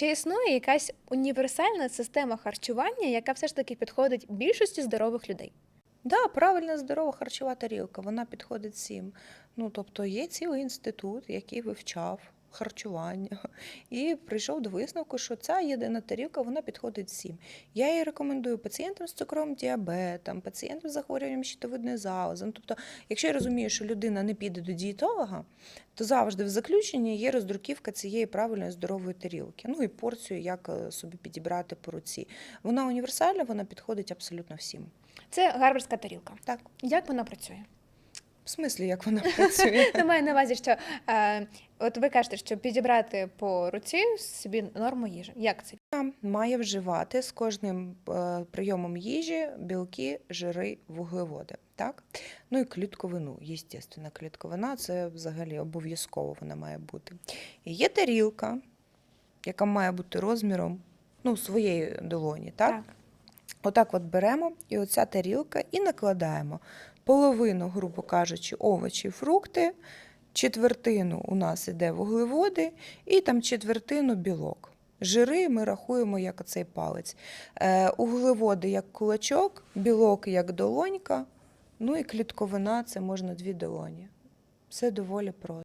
чи існує якась універсальна система харчування, яка все ж таки підходить більшості здорових людей? Да, правильно здорова харчова тарілка, вона підходить всім. Ну, тобто є цілий інститут, який вивчав харчування, і прийшов до висновку, що ця єдина тарілка вона підходить всім. Я її рекомендую пацієнтам з цукровим діабетом, пацієнтам з захворюванням щитовидної залози. Ну, тобто, якщо я розумію, що людина не піде до дієтолога, то завжди в заключенні є роздруківка цієї правильної здорової тарілки. Ну і порцію, як е, собі підібрати по руці. Вона універсальна, вона підходить абсолютно всім. Це гарвардська тарілка. Так. Як вона працює? В смислі, як вона працює? Я маю на увазі, що е, от ви кажете, що підібрати по руці собі норму їжі. Як це? Має вживати з кожним е, прийомом їжі білки, жири, вуглеводи. Так? Ну і клітковину, естественно, клітковина це взагалі обов'язково вона має бути. І є тарілка, яка має бути розміром ну, своєї долоні. Так? Отак от беремо і оця тарілка і накладаємо половину, грубо кажучи, овочі, фрукти, четвертину у нас іде вуглеводи, і там четвертину білок. Жири ми рахуємо як оцей палець. Е, углеводи як кулачок, білок як долонька, ну і клітковина це можна дві долоні. Все доволі просто.